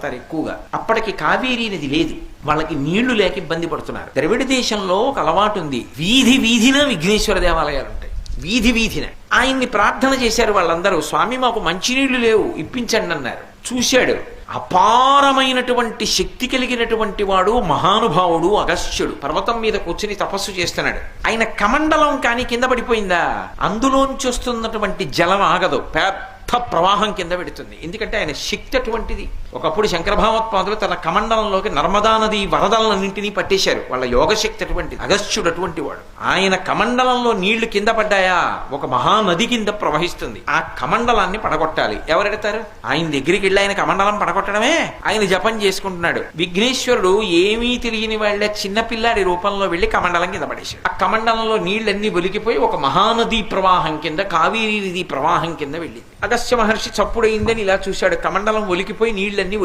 పడతారు ఎక్కువగా. అప్పటికి కావేరీ నది లేదు. వాళ్ళకి నీళ్ళు లేక ఇబ్బంది పడుతున్నారు. ద్రవిడ దేశంలో ఒక అలవాటు ఉంది. వీధి వీధిన విఘ్నేశ్వర దేవాలయాలు ఉంటాయి. వీధి వీధిన. ఆయన్ని ప్రార్థన చేశారు వాళ్ళందరూ. స్వామి మాకు మంచినీళ్ళు లేవు. ఇప్పించండి అన్నారు. చూశాడు. అపారమైనటువంటి శక్తి కలిగినటువంటి వాడు మహానుభావుడు అగస్త్యుడు. పర్వతం మీద కూర్చుని తపస్సు చేస్తున్నాడు. ఆయన కమండలం కానీ కింద పడిపోయిందా? అందులోంచి వస్తున్నటువంటి జలం ఆగదు. పెద్ద ప్రవాహం కింద పెడుతుంది ఎందుకంటే ఆయన శక్తి అటువంటిది. ఒకప్పుడు శంకరభావత్వాదులు తన కమండలంలోకి నర్మదా నది వరదలన్నింటినీ పట్టేశారు. వాళ్ళ యోగ శక్తి అటువంటిది అగస్త్యుడు అటువంటి వాడు. ఆయన కమండలంలో నీళ్ళు కింద పడ్డాయా? ఒక మహానది కింద ప్రవహిస్తుంది. ఆ కమండలాన్ని పడగొట్టాలి. ఎవరెడతారు? ఆయన దగ్గరికి వెళ్ళి ఆయన కమండలం పడగొట్టడమే. ఆయన జపం చేసుకుంటున్నాడు. విఘ్నేశ్వరుడు ఏమీ తెలియని వాళ్ళ చిన్న పిల్లాడి రూపంలో వెళ్ళి కమండలం కింద పడేశాడు. ఆ కమండలంలో నీళ్ళన్నీ ఒలికిపోయి ఒక మహానది ప్రవాహం కింద కావేరీ నది ప్రవాహం కింద వెళ్ళింది. అగస్త్య మహర్షి చప్పుడైందని ఇలా చూశాడు. కమండలం ఒలికిపోయి నీళ్ళన్నీ ఒలి-